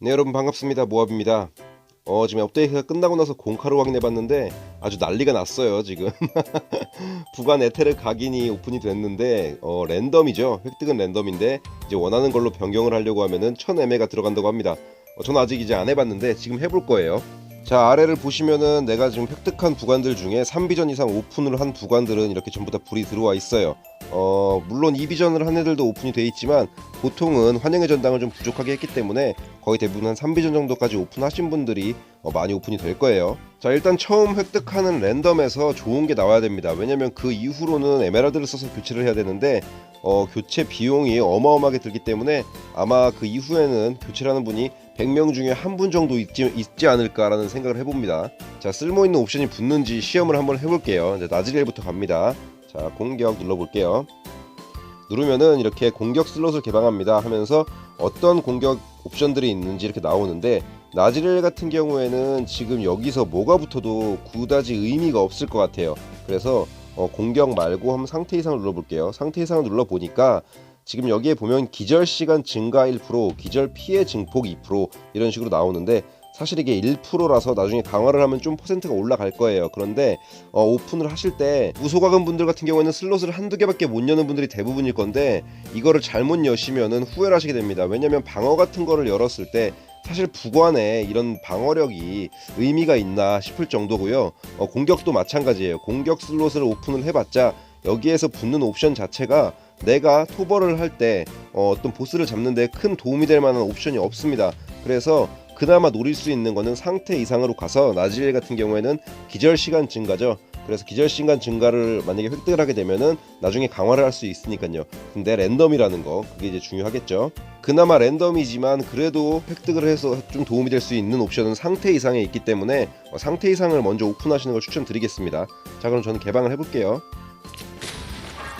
네 여러분 반갑습니다. 모압입니다. 어 지금 업데이트가 끝나고 나서 공카로 확인해봤는데 아주 난리가 났어요 지금. 부간 에테르 각인이 오픈이 됐는데 어 랜덤이죠. 획득은 랜덤인데 이제 원하는 걸로 변경을 하려고 하면은 1000MA가 들어간다고 합니다. 어, 저는 아직 이제 안 해봤는데 지금 해볼 거예요. 자 아래를 보시면은 내가 지금 획득한 부관들 중에 3비전 이상 오픈을 한 부관들은 이렇게 전부 다 불이 들어와 있어요. 어 물론 2비전을 한 애들도 오픈이 돼 있지만 보통은 환영의 전당을 좀 부족하게 했기 때문에 거의 대부분 한 3비전 정도까지 오픈하신 분들이 어, 많이 오픈이 될 거예요 자 일단 처음 획득하는 랜덤에서 좋은 게 나와야 됩니다 왜냐면 그 이후로는 에메랄드를 써서 교체를 해야 되는데 어, 교체 비용이 어마어마하게 들기 때문에 아마 그 이후에는 교체를 하는 분이 100명 중에 한 분 정도 있지, 있지 않을까라는 생각을 해봅니다. 자, 쓸모있는 옵션이 붙는지 시험을 한번 해볼게요. 이제 나즈리엘부터 갑니다. 자, 공격 눌러볼게요. 누르면은 이렇게 공격 슬롯을 개방합니다 하면서 어떤 공격 옵션들이 있는지 이렇게 나오는데 나즈리엘 같은 경우에는 지금 여기서 뭐가 붙어도 그다지 의미가 없을 것 같아요. 그래서 어, 공격 말고 한번 상태 이상을 눌러볼게요. 상태 이상을 눌러보니까 지금 여기에 보면 기절 시간 증가 1%, 기절 피해 증폭 2% 이런 식으로 나오는데 사실 이게 1%라서 나중에 강화를 하면 좀 퍼센트가 올라갈 거예요. 그런데 어, 오픈을 하실 때 무소가금 분들 같은 경우에는 슬롯을 한두 개밖에 못 여는 분들이 대부분일 건데 이거를 잘못 여시면은 후회를 하시게 됩니다. 왜냐면 방어 같은 거를 열었을 때 사실 부관에 이런 방어력이 의미가 있나 싶을 정도고요. 어, 공격도 마찬가지예요. 공격 슬롯을 오픈을 해봤자 여기에서 붙는 옵션 자체가 내가 토벌을 할 때 어, 어떤 보스를 잡는데 큰 도움이 될 만한 옵션이 없습니다. 그래서 그나마 노릴 수 있는 거는 상태 이상으로 가서 나지엘 같은 경우에는 기절 시간 증가죠. 그래서 기절 시간 증가를 만약에 획득을 하게 되면은 나중에 강화를 할 수 있으니까요. 근데 랜덤이라는 거 그게 이제 중요하겠죠. 그나마 랜덤이지만 그래도 획득을 해서 좀 도움이 될 수 있는 옵션은 상태 이상에 있기 때문에 어, 상태 이상을 먼저 오픈하시는 걸 추천드리겠습니다. 자 그럼 저는 개방을 해볼게요.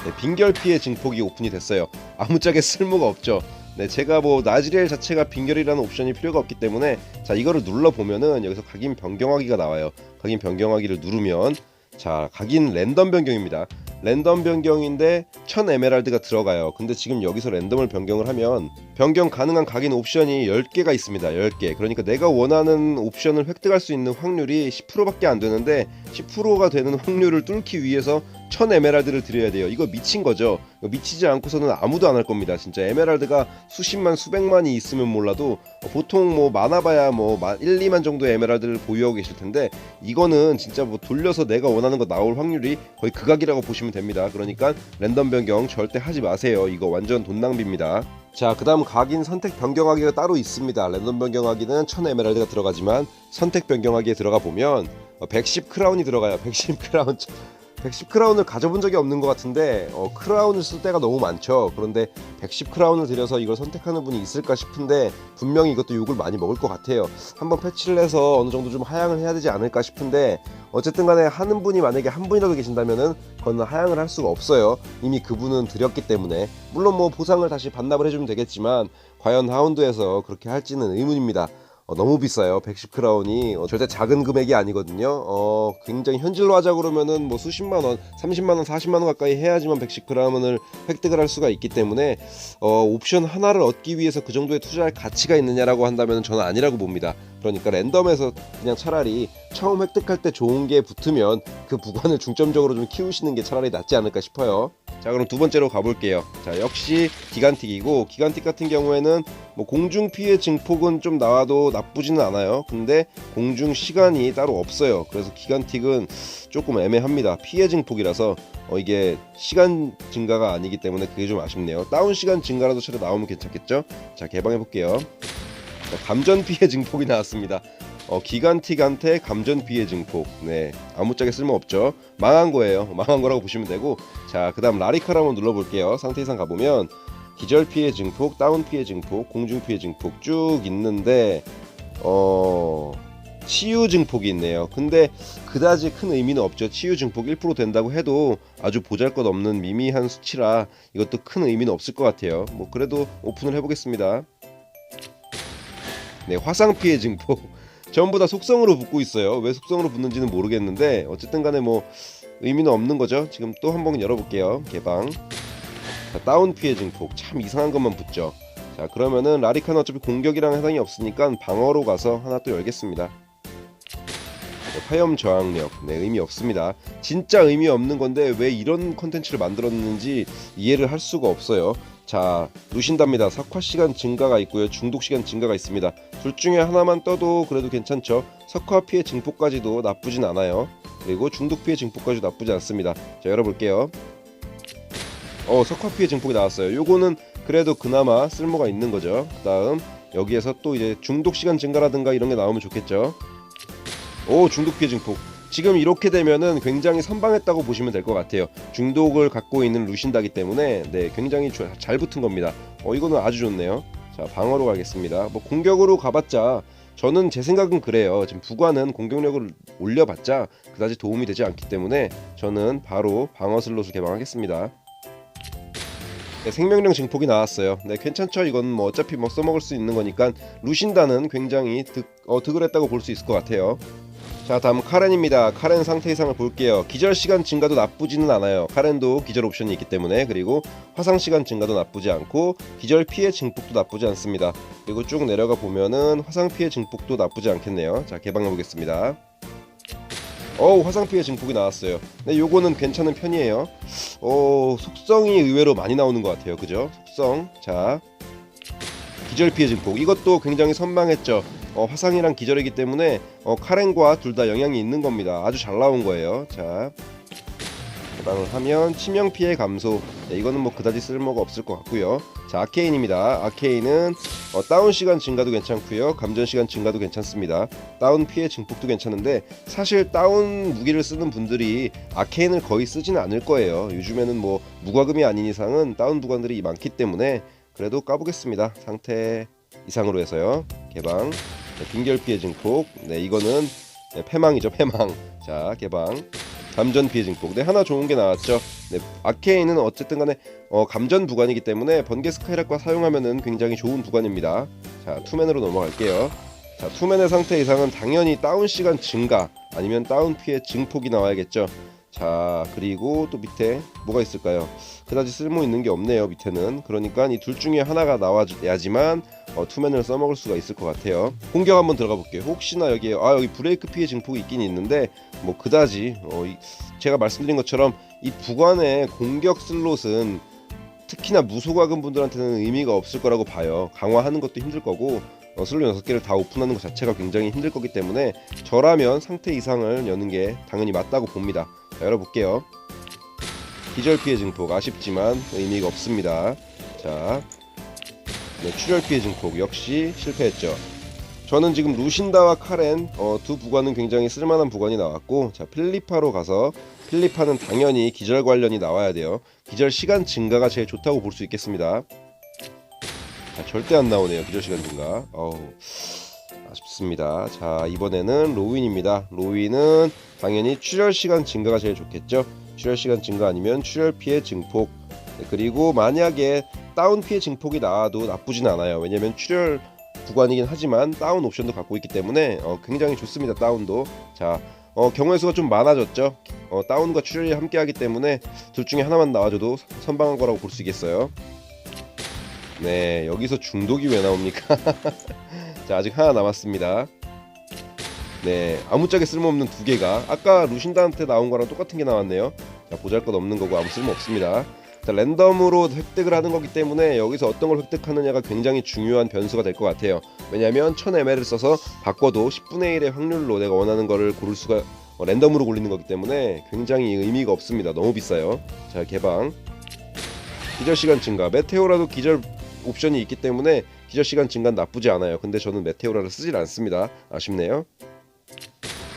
네, 빈결 피해 증폭이 오픈이 됐어요. 아무짝에 쓸모가 없죠. 네, 제가 뭐 나지리엘 자체가 빈결이라는 옵션이 필요가 없기 때문에 자 이거를 눌러 보면은 여기서 각인 변경하기가 나와요. 각인 변경하기를 누르면 자 각인 랜덤 변경입니다. 랜덤 변경인데 1000 에메랄드가 들어가요. 근데 지금 여기서 랜덤을 변경을 하면 변경 가능한 각인 옵션이 10개가 있습니다. 10개. 그러니까 내가 원하는 옵션을 획득할 수 있는 확률이 10%밖에 안 되는데 10%가 되는 확률을 뚫기 위해서 1000 에메랄드를 드려야 돼요. 이거 미친 거죠. 미치지 않고서는 아무도 안 할 겁니다. 진짜 에메랄드가 수십만 수백만이 있으면 몰라도 보통 뭐 많아봐야 뭐 1, 2만 정도의 에메랄드를 보유하고 계실 텐데 이거는 진짜 뭐 돌려서 내가 원하는 거 나올 확률이 거의 극악이라고 보시면 됩니다. 그러니까 랜덤 변경 절대 하지 마세요. 이거 완전 돈 낭비입니다. 자, 그 다음 각인 선택 변경하기가 따로 있습니다. 랜덤 변경하기는 1000 에메랄드가 들어가지만 선택 변경하기에 들어가 보면 110 크라운이 들어가요. 110 크라운. 110 크라운을 가져본 적이 없는 것 같은데 어, 크라운을 쓸 때가 너무 많죠. 그런데 110 크라운을 들여서 이걸 선택하는 분이 있을까 싶은데 분명히 이것도 욕을 많이 먹을 것 같아요. 한번 패치를 해서 어느 정도 좀 하향을 해야 되지 않을까 싶은데 어쨌든 간에 하는 분이 만약에 한 분이라도 계신다면은 그건 하향을 할 수가 없어요. 이미 그분은 드렸기 때문에 물론 뭐 보상을 다시 반납을 해주면 되겠지만 과연 하운드에서 그렇게 할지는 의문입니다. 어, 너무 비싸요. 110 크라운이 어, 절대 작은 금액이 아니거든요. 어, 굉장히 현질로 하자 그러면은 뭐 수십만 원, 30만 원, 40만 원 가까이 해야지만 110 크라운을 획득을 할 수가 있기 때문에 어, 옵션 하나를 얻기 위해서 그 정도의 투자할 가치가 있느냐라고 한다면 저는 아니라고 봅니다. 그러니까 랜덤에서 그냥 차라리 처음 획득할 때 좋은 게 붙으면 그 부관을 중점적으로 좀 키우시는 게 차라리 낫지 않을까 싶어요. 자 그럼 두 번째로 가볼게요. 자 역시 기간틱이고 기간틱 같은 경우에는 뭐 공중 피해 증폭은 좀 나와도 나쁘지는 않아요. 근데 공중 시간이 따로 없어요. 그래서 기간틱은 조금 애매합니다. 피해 증폭이라서 어, 이게 시간 증가가 아니기 때문에 그게 좀 아쉽네요. 다운 시간 증가라도 차라리 나오면 괜찮겠죠? 자 개방해 볼게요. 감전 피해 증폭이 나왔습니다. 어, 기간틱한테 감전 피해 증폭. 네, 아무짝에 쓸모 없죠. 망한 거예요. 망한 거라고 보시면 되고. 자, 그 다음 라리카를 한번 눌러볼게요. 상태 이상 가보면 기절 피해 증폭, 다운 피해 증폭, 공중 피해 증폭 쭉 있는데 어. 치유 증폭이 있네요. 근데 그다지 큰 의미는 없죠. 치유 증폭 1% 된다고 해도 아주 보잘것없는 미미한 수치라 이것도 큰 의미는 없을 것 같아요. 뭐 그래도 오픈을 해보겠습니다. 네, 화상 피해 증폭 전부 다 속성으로 붙고 있어요. 왜 속성으로 붙는지는 모르겠는데 어쨌든 간에 뭐 의미는 없는 거죠. 지금 또 한 번 열어볼게요. 개방. 자, 다운 피해 증폭 참 이상한 것만 붙죠. 자 그러면은 라리카는 어차피 공격이랑 해당이 없으니까 방어로 가서 하나 또 열겠습니다. 네, 화염 저항력 네 의미 없습니다. 진짜 의미 없는 건데 왜 이런 컨텐츠를 만들었는지 이해를 할 수가 없어요. 자 루신답니다. 석화 시간 증가가 있고요. 중독 시간 증가가 있습니다. 둘 중에 하나만 떠도 그래도 괜찮죠. 석화 피해 증폭까지도 나쁘진 않아요. 그리고 중독 피해 증폭까지도 나쁘지 않습니다. 자 열어볼게요. 어 석화 피해 증폭이 나왔어요. 요거는 그래도 그나마 쓸모가 있는 거죠. 그 다음 여기에서 또 이제 중독 시간 증가라든가 이런 게 나오면 좋겠죠. 오 중독 피해 증폭. 지금 이렇게 되면은 굉장히 선방했다고 보시면 될 것 같아요. 중독을 갖고 있는 루신다기 때문에 네 굉장히 조- 잘 붙은 겁니다. 어 이거는 아주 좋네요. 자 방어로 가겠습니다. 뭐 공격으로 가봤자 저는 제 생각은 그래요. 지금 부관은 공격력을 올려봤자 그다지 도움이 되지 않기 때문에 저는 바로 방어 슬롯을 개방하겠습니다. 네, 생명력 증폭이 나왔어요. 네, 괜찮죠? 이건 뭐 어차피 뭐 써먹을 수 있는 거니까 루신다는 굉장히 득, 어, 득을 했다고 볼 수 있을 것 같아요. 자, 다음 카렌입니다. 카렌 상태 이상을 볼게요. 기절 시간 증가도 나쁘지는 않아요. 카렌도 기절 옵션이 있기 때문에 그리고 화상 시간 증가도 나쁘지 않고 기절 피해 증폭도 나쁘지 않습니다. 그리고 쭉 내려가 보면은 화상 피해 증폭도 나쁘지 않겠네요. 자, 개방해 보겠습니다. 어우 화상 피해 증폭이 나왔어요. 네, 요거는 괜찮은 편이에요. 어 속성이 의외로 많이 나오는 것 같아요. 그죠? 속성. 자 기절 피해 증폭 이것도 굉장히 선망했죠. 어, 화상이랑 기절이기 때문에 어, 카렌과 둘 다 영향이 있는 겁니다. 아주 잘 나온 거예요. 자 개방을 하면 치명 피해 감소. 네, 이거는 뭐 그다지 쓸모가 없을 것 같고요. 자 아케인입니다. 아케인은 어, 다운 시간 증가도 괜찮고요. 감전 시간 증가도 괜찮습니다. 다운 피해 증폭도 괜찮은데 사실 다운 무기를 쓰는 분들이 아케인을 거의 쓰지는 않을 거예요. 요즘에는 뭐 무과금이 아닌 이상은 다운 부관들이 많기 때문에 그래도 까보겠습니다. 상태 이상으로 해서요. 개방. 네, 빈결 피해 증폭. 네, 이거는 네, 패망이죠. 패망. 자, 개방. 감전 피해 증폭. 네, 하나 좋은 게 나왔죠. 네, 아케인은 어쨌든 간에 어, 감전 부관이기 때문에 번개 스카이락과 사용하면은 굉장히 좋은 부관입니다. 자, 투맨으로 넘어갈게요. 자, 투맨의 상태 이상은 당연히 다운 시간 증가 아니면 다운 피해 증폭이 나와야겠죠. 자, 그리고 또 밑에 뭐가 있을까요? 그다지 쓸모 있는 게 없네요. 밑에는. 그러니까 이 둘 중에 하나가 나와야지만 어, 투맨을 써먹을 수가 있을 것 같아요. 공격 한번 들어가 볼게요. 혹시나 여기에 아 여기 브레이크 피해 증폭이 있긴 있는데 뭐 그다지 어, 이, 제가 말씀드린 것처럼 이 부관의 공격 슬롯은 특히나 무소과금 분들한테는 의미가 없을 거라고 봐요. 강화하는 것도 힘들 거고 어, 슬롯 6개를 다 오픈하는 것 자체가 굉장히 힘들 거기 때문에 저라면 상태 이상을 여는 게 당연히 맞다고 봅니다. 자, 열어볼게요. 기절 피해 증폭 아쉽지만 의미가 없습니다. 자, 네, 출혈 피해 증폭 역시 실패했죠. 저는 지금 루신다와 카렌 어, 두 부관은 굉장히 쓸만한 부관이 나왔고 자 필리파로 가서 필리파는 당연히 기절 관련이 나와야 돼요. 기절 시간 증가가 제일 좋다고 볼 수 있겠습니다. 자, 절대 안 나오네요. 기절 시간 증가. 어우, 아쉽습니다. 자 이번에는 로윈입니다. 로윈은 당연히 출혈 시간 증가가 제일 좋겠죠. 출혈 시간 증가 아니면 출혈 피해 증폭. 네, 그리고 만약에 다운 피해 증폭이 나와도 나쁘진 않아요. 왜냐면 출혈 구간이긴 하지만 다운 옵션도 갖고 있기 때문에 어, 굉장히 좋습니다. 다운도. 자, 어, 경우의 수가 좀 많아졌죠. 어, 다운과 출혈이 함께하기 때문에 둘 중에 하나만 나와줘도 선방한 거라고 볼 수 있겠어요. 네, 여기서 중독이 왜 나옵니까? 자, 아직 하나 남았습니다. 네, 아무짝에 쓸모없는 두 개가 아까 루신다한테 나온 거랑 똑같은 게 나왔네요. 자, 보잘것 없는 거고 아무 쓸모 없습니다. 자, 랜덤으로 획득을 하는 거기 때문에 여기서 어떤 걸 획득하느냐가 굉장히 중요한 변수가 될 것 같아요. 왜냐하면 1000ml를 써서 바꿔도 10분의 1의 확률로 내가 원하는 거를 고를 수가 어, 랜덤으로 골리는 거기 때문에 굉장히 의미가 없습니다. 너무 비싸요. 자, 개방. 기절 시간 증가. 메테오라도 기절 옵션이 있기 때문에 기절 시간 증가는 나쁘지 않아요. 근데 저는 메테오라를 쓰질 않습니다. 아쉽네요.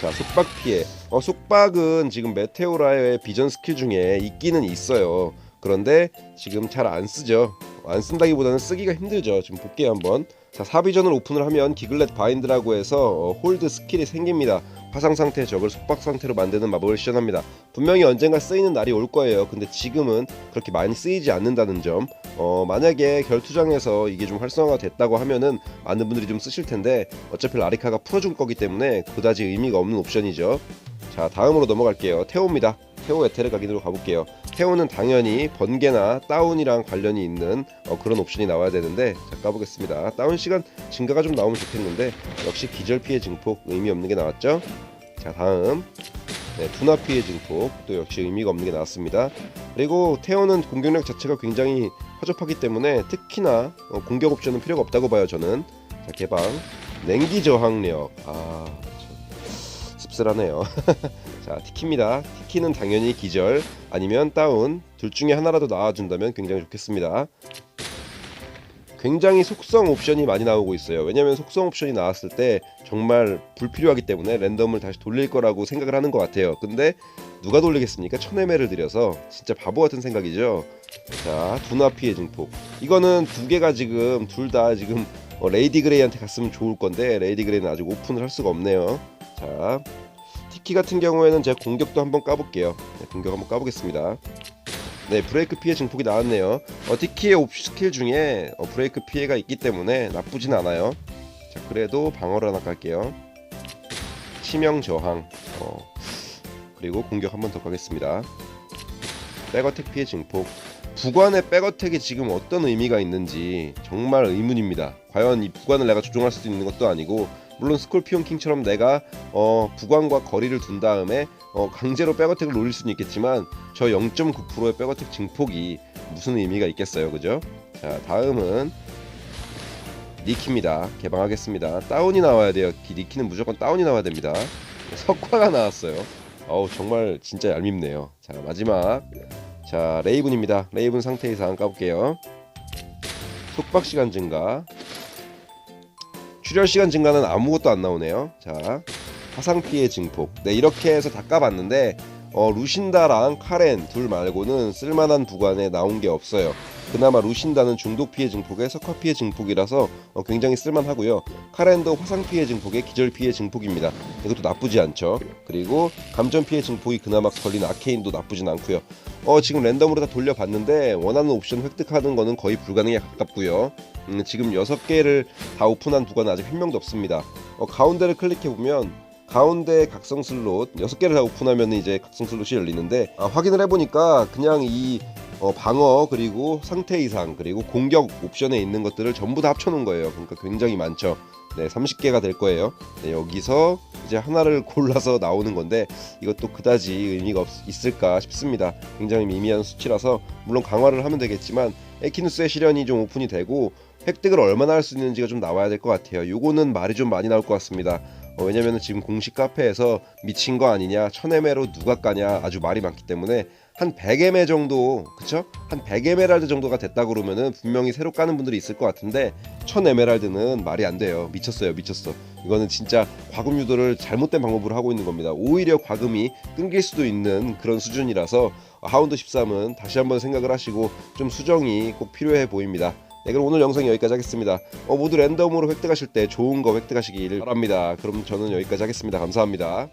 자, 속박 피해. 어, 속박은 지금 메테오라의 비전 스킬 중에 있기는 있어요. 그런데 지금 잘 안 쓰죠. 안 쓴다기보다는 쓰기가 힘들죠. 지금 볼게요 한번. 자, 사비전을 오픈을 하면 기글렛 바인드라고 해서 어, 홀드 스킬이 생깁니다. 화상 상태 적을 속박 상태로 만드는 마법을 시전합니다. 분명히 언젠가 쓰이는 날이 올 거예요. 근데 지금은 그렇게 많이 쓰이지 않는다는 점. 어, 만약에 결투장에서 이게 좀 활성화가 됐다고 하면은 많은 분들이 좀 쓰실 텐데 어차피 라리카가 풀어줄 거기 때문에 그다지 의미가 없는 옵션이죠. 자, 다음으로 넘어갈게요. 태오입니다. 태오 에테르 각인으로 가볼게요. 태오는 당연히 번개나 다운이랑 관련이 있는 어, 그런 옵션이 나와야 되는데 자 까보겠습니다. 다운 시간 증가가 좀 나오면 좋겠는데 역시 기절 피해 증폭 의미 없는 게 나왔죠. 자 다음 네, 투나 피해 증폭 또 역시 의미가 없는 게 나왔습니다. 그리고 태오는 공격력 자체가 굉장히 허접하기 때문에 특히나 어, 공격 옵션은 필요가 없다고 봐요 저는. 자 개방 냉기 저항력 아 참, 씁쓸하네요. 자 티키입니다. 티키는 당연히 기절 아니면 다운 둘 중에 하나라도 나와준다면 굉장히 좋겠습니다. 굉장히 속성 옵션이 많이 나오고 있어요. 왜냐면 속성 옵션이 나왔을 때 정말 불필요하기 때문에 랜덤을 다시 돌릴 거라고 생각을 하는 것 같아요. 근데 누가 돌리겠습니까? 천회매를 들여서 진짜 바보 같은 생각이죠. 자, 두나 피해 증폭. 이거는 두 개가 지금 둘 다 지금 어, 레이디 그레이한테 갔으면 좋을 건데 레이디 그레이는 아직 오픈을 할 수가 없네요. 자, 티키 같은 경우에는 제가 공격도 한번 까볼게요. 네, 공격 한번 까보겠습니다. 네, 브레이크 피해 증폭이 나왔네요. 어, 티키의 옵 스킬 중에 어, 브레이크 피해가 있기 때문에 나쁘진 않아요. 자, 그래도 방어를 하나 깔게요. 치명 저항. 어, 그리고 공격 한 번 더 가겠습니다. 백어택 피해 증폭. 부관의 백어택이 지금 어떤 의미가 있는지 정말 의문입니다. 과연 이 부관을 내가 조종할 수도 있는 것도 아니고 물론 스콜피온 킹처럼 내가 어, 부관과 거리를 둔 다음에 어, 강제로 백어택을 노릴 수는 있겠지만 저 0.9%의 백어택 증폭이 무슨 의미가 있겠어요, 그죠? 자, 다음은 니키입니다. 개방하겠습니다. 다운이 나와야 돼요. 기- 니키는 무조건 다운이 나와야 됩니다. 석화가 나왔어요. 어우 정말 진짜 얄밉네요. 자 마지막 자 레이븐입니다. 레이븐 상태 이상 까볼게요. 속박 시간 증가. 출혈 시간 증가는 아무것도 안 나오네요. 자 화상 피해 증폭. 네 이렇게 해서 다 까봤는데 어, 루신다랑 카렌 둘 말고는 쓸만한 부관에 나온 게 없어요. 그나마 루신다는 중독 피해 증폭에 석화 피해 증폭이라서 어, 굉장히 쓸만하고요. 카렌도 화상 피해 증폭에 기절 피해 증폭입니다. 이것도 나쁘지 않죠. 그리고 감전 피해 증폭이 그나마 걸린 아케인도 나쁘진 않고요. 어 지금 랜덤으로 다 돌려봤는데 원하는 옵션 획득하는 거는 거의 불가능에 가깝고요. 음, 지금 6개를 다 오픈한 두관은 아직 한 명도 없습니다. 어, 가운데를 클릭해 보면 가운데 각성 슬롯 6개를 다 오픈하면 이제 각성 슬롯이 열리는데 아, 확인을 해보니까 그냥 이 어, 방어 그리고 상태 이상 그리고 공격 옵션에 있는 것들을 전부 다 합쳐놓은 거예요. 그러니까 굉장히 많죠. 네, 30개가 될 거예요. 네, 여기서 이제 하나를 골라서 나오는 건데 이것도 그다지 의미가 없, 있을까 싶습니다. 굉장히 미미한 수치라서 물론 강화를 하면 되겠지만 에키누스의 실현이 좀 오픈이 되고 획득을 얼마나 할 수 있는지가 좀 나와야 될 것 같아요. 요거는 말이 좀 많이 나올 것 같습니다. 어, 왜냐면 지금 공식 카페에서 미친 거 아니냐, 천에메로 누가 까냐 아주 말이 많기 때문에 한 100에메 정도, 그쵸? 한 100에메랄드 정도가 됐다 그러면은 분명히 새로 까는 분들이 있을 것 같은데 1000에메랄드는 말이 안 돼요. 미쳤어요, 미쳤어. 이거는 진짜 과금 유도를 잘못된 방법으로 하고 있는 겁니다. 오히려 과금이 끊길 수도 있는 그런 수준이라서 하운드 13은 다시 한번 생각을 하시고 좀 수정이 꼭 필요해 보입니다. 네, 그럼 오늘 영상 여기까지 하겠습니다. 어, 모두 랜덤으로 획득하실 때 좋은 거 획득하시길 바랍니다. 그럼 저는 여기까지 하겠습니다. 감사합니다.